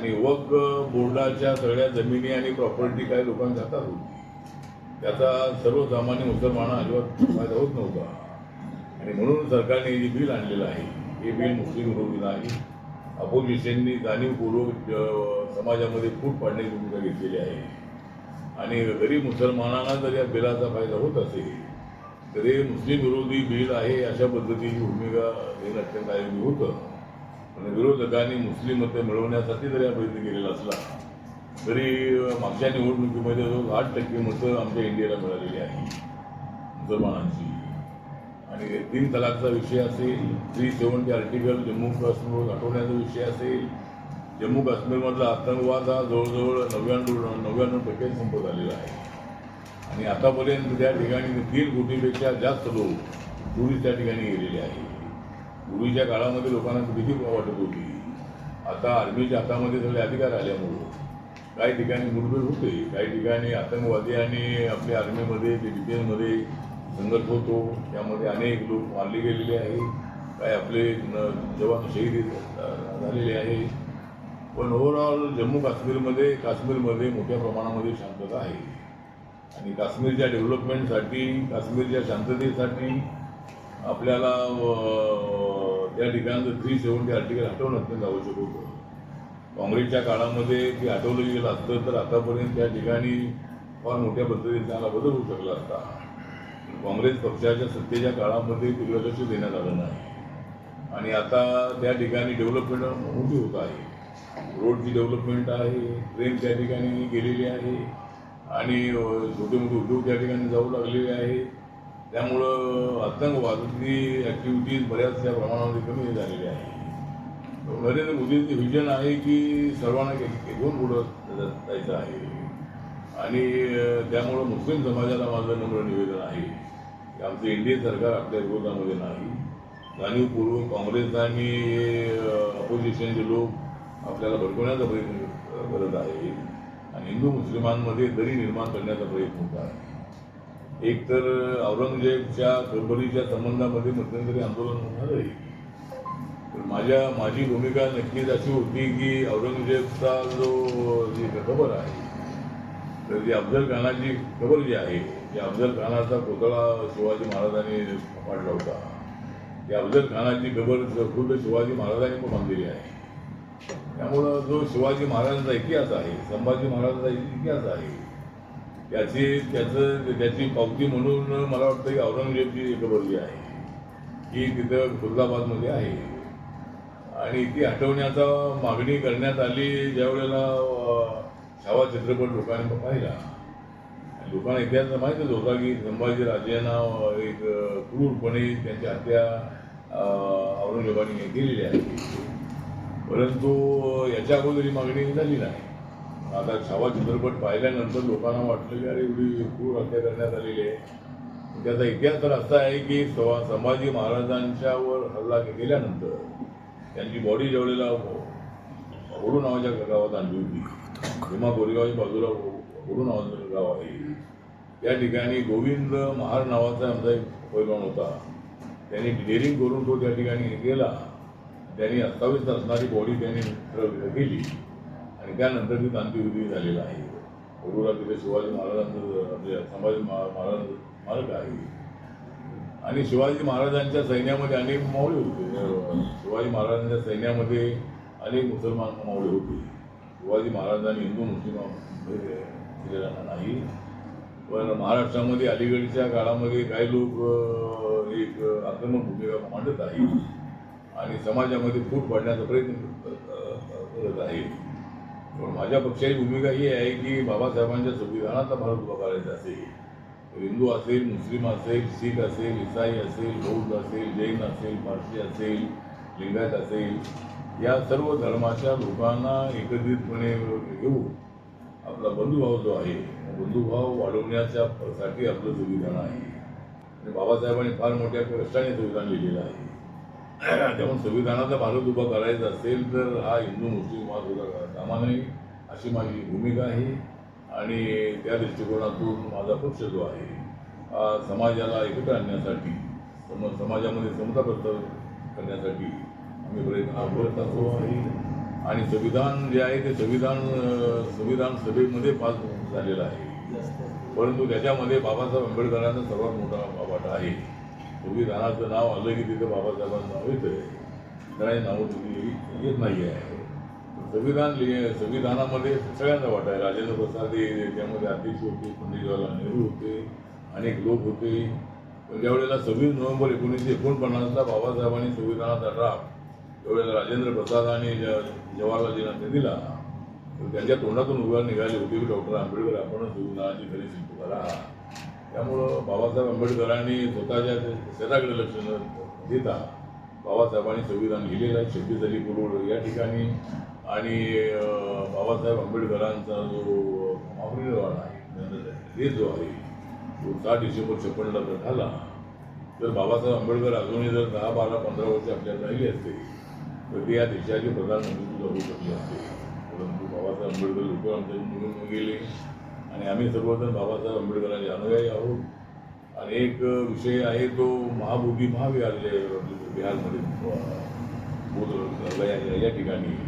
आणि वक बोर्डाच्या सगळ्या जमिनी आणि प्रॉपर्टी काही लोकांच्या हातात होती त्याचा सर्वसामान्य मुसलमाना अजिबात फायदा होत नव्हता. आणि म्हणून सरकारने जे बिल आणलेलं आहे हे बिल मुस्लिम विरोधी आहे अपोजिशननी जाणीवपूर्वक समाजामध्ये फूट पाडण्याची भूमिका घेतलेली आहे. आणि गरीब मुसलमानांना जर या बिलाचा फायदा होत असेल तर हे मुस्लिम विरोधी बिल आहे अशा पद्धतीची भूमिका हे अत्यंत आयोगी होतं. पण विरोधकांनी मुस्लिम मतं मिळवण्यासाठी जरी हा प्रयत्न केलेला असला तरी मागच्या निवडणुकीमध्ये जवळ आठ टक्के मतं आमच्या इंडियाला मिळालेली आहे मुसलमानांची. आणि तीन तलाकचा विषय असेल थ्री सेवन्टी आर्टिकल जम्मू काश्मीरवर हटवण्याचा विषय असेल जम्मू काश्मीरमधला आतंकवाद हा जवळजवळ नव्याण्णव नव्याण्णव टक्के संपत आलेला आहे. आणि आतापर्यंत त्या ठिकाणी तीन कोटीपेक्षा जास्त लोक टुरिस्ट त्या ठिकाणी गेलेले आहे पूर्वीच्या काळामध्ये लोकांना भीती वाटत होती. आता आर्मीच्या हातामध्ये सगळे अधिकार आल्यामुळं काही ठिकाणी मुठभेड होते काही ठिकाणी आतंकवादी आणि आपल्या आर्मीमध्ये ते डिफेन्समध्ये संघर्ष होतो. त्यामध्ये अनेक लोक मारले गेलेले आहे काही आपले न- जवान शहीद झालेले आहे पण ओव्हरऑल जम्मू काश्मीरमध्ये काश्मीरमध्ये मोठ्या प्रमाणामध्ये शांतता आहे. आणि काश्मीरच्या डेव्हलपमेंटसाठी काश्मीरच्या शांततेसाठी आपल्याला त्या ठिकाणचं थ्री सेवन्टी आर्टिकल हटवणं अत्यंत आवश्यक होतं काँग्रेसच्या काळामध्ये ते हटवलं गेलं असतं तर आतापर्यंत त्या ठिकाणी फार मोठ्या पद्धतीने त्याला बदल होऊ शकला असता. काँग्रेस पक्षाच्या सत्तेच्या काळामध्ये तिकडं लक्ष देण्यात आलं नाही. आणि आता त्या ठिकाणी डेव्हलपमेंट मोठी होत आहे. रोडची डेव्हलपमेंट आहे ट्रेन त्या ठिकाणी गेलेली आहे. आणि छोटे मोठे उद्योग त्या ठिकाणी जाऊ लागलेले आहे त्यामुळं आतंकवादातली ॲक्टिव्हिटीज बऱ्याचशा प्रमाणामध्ये कमी झालेल्या आहे नरेंद्र मोदींचं व्हिजन आहे की सर्वांना एक- घेऊन पुढं जायचं आहे. आणि त्यामुळं मुस्लिम समाजाला माझं नम्र निवेदन आहे की आमचं एनडीए सरकार आपल्या विरोधामध्ये नाही. जाणीवपूर्वक काँग्रेस आणि अपोजिशनचे लोक आपल्याला भडकवण्याचा प्रयत्न करत आहे आणि हिंदू मुस्लिमांमध्ये दरी निर्माण करण्याचा प्रयत्न होत आहे. एक तर औरंगजेबच्या कबरीच्या संबंधामध्ये मध्यंतरी आंदोलन होणार आहे. पण माझ्या माझी भूमिका नक्कीच अशी होती की औरंगजेबचा जो जी खबर आहे तर जी अफजल खानाची खबर जी आहे जी अफजल खानाचा पुतळा शिवाजी महाराजांनी पाडला होता. ती अफजल खानाची खबर खुद्द शिवाजी महाराजांनी पण बांधलेली आहे. त्यामुळं जो शिवाजी महाराजांचा इतिहास आहे संभाजी महाराजांचा इतिहास आहे त्याची त्याचं त्याची पावती म्हणून मला वाटतं की औरंगजेबची खबर आहे. ही तिथं खुलदाबादमध्ये आहे. आणि ती हटवण्याचा मागणी करण्यात आली ज्या वेळेला छावा चित्रपट लोकांनी पाहिला. लोकांना इतिहास माहीतच होता की संभाजीराजे यांना एक क्रूरपणे त्यांची हत्या औरंगजेबाने केलेली आहे. परंतु याच्या अगोदर ही मागणी झाली नाही. आता छावा चित्रपट पाहिल्यानंतर लोकांना वाटलं की अरे एवढी क्रूर हत्या करण्यात आलेली आहे. त्याचा इतिहास तर असा आहे की सवा- संभाजी महाराजांच्यावर हल्ला केल्यानंतर त्यांची बॉडी जेवढेला हो-, होडू नावाच्या गावात आणली होती. भीमा गोरेगावच्या बाजूला हो-, होडू नावाचं गाव आहे. त्या ठिकाणी गोविंद महार नावाचा आमचा एक पैलवान होता. त्यांनी डेअरिंग करून तो त्या ठिकाणी गेला. त्यांनी अस्ताव्यस्त असणारी बॉडी त्यांनी केली. आणि त्यानंतर ती अंत्यविधी झालेला आहे. वरुडा तिथे शिवाजी महाराजांचं आपल्या संभाजी महा- महाराज मार्ग आहे. आणि शिवाजी महाराजांच्या सैन्यामध्ये अनेक मावळे होते. शिवाजी महाराजांच्या सैन्यामध्ये अनेक मुसलमान मावळे होते. शिवाजी महाराजांनी हिंदू मुस्लिम केलेला नाही. पण महाराष्ट्रामध्ये अलीकडच्या काळामध्ये काही लोक एक आक्रमक भूमिका मांडत आहेत. आणि समाजामध्ये फूट पाडण्याचा प्रयत्न करत आहेत करत आहे पण माझ्या पक्षाची भूमिका ही आहे की बाबासाहेबांच्या संविधानाचा भारत उभा करायचा असेल. हिंदू असेल मुस्लिम असेल शीख असेल इसाई असेल बौद्ध असेल जैन असेल पारसी असेल लिंगायत असेल या सर्व धर्माच्या लोकांना एकत्रितपणे घेऊन आपला बंधुभाव जो आहे बंधुभाव वाढवण्याच्या साठी आपलं संविधान आहे. आणि बाबासाहेबांनी फार मोठ्या कष्टाने संविधान लिहिलेलं आहे. त्यामुळे संविधानाचा भारत उभा करायचा असेल तर हा हिंदू मुस्लिम वाद उभा करा कामा नये अशी माझी भूमिका आहे. आणि त्या दृष्टिकोनातून माझा पक्ष जो आहे समाजाला एकत्र आणण्यासाठी सम समाजामध्ये समता प्रस्ताव करण्यासाठी आम्ही प्रयत्न करत असतो आहे. आणि संविधान जे आहे ते संविधान संविधान सभेमध्ये पास झालेलं आहे. परंतु त्याच्यामध्ये बाबासाहेब आंबेडकरांचा सर्वात मोठा बाबाटा आहे. संविधानाचं नाव आलं की तिथं बाबासाहेबांचं नाव येतं त्याला नावं तिथे येत नाही आहे संविधान लिहि संविधानामध्ये सगळ्यांचा वाटा आहे राजेंद्र प्रसाद हे त्याच्यामध्ये अध्यक्ष होते पंडित जवाहरलाल नेहरू होते अनेक लोक होते. पण ज्यावेळेला सव्वीस नोव्हेंबर एकोणीसशे एकोणपन्नासला बाबासाहेबांनी संविधानाचा ड्राफ्ट त्यावेळेला राजेंद्र प्रसाद आणि ज- जवाहरलालजींना दिला तर त्यांच्या तोंडातून उभ्या निघाले होते की डॉक्टर आंबेडकर आपण संविधानाची खरी शिल्पकार आहात त्यामुळं बाबासाहेब आंबेडकरांनी स्वतःच्या शेताकडे लक्ष न देता बाबासाहेबांनी संविधान लिहिलेलं आहे. छत्तीस अली कुरोड या ठिकाणी. आणि बाबासाहेब आंबेडकरांचा जो महापरिनिर्वाण आहे हे जो आहे तो सहा डिसेंबर छप्पनला जर झाला तर बाबासाहेब आंबेडकर अजूनही जर दहा बारा पंधरा वर्ष आपल्याला राहिले असते तर ते या देशाचे प्रधानमंत्री सुद्धा होऊ शकले असते. परंतु बाबासाहेब आंबेडकर लोक आमच्या निवडून गेले. आणि आम्ही सर्वजण बाबासाहेब आंबेडकरांचे अनुयायी आहोत. आणि एक विषय आहे तो महाभोगी महाविहार जे बिहारमध्ये बोध या ठिकाणी.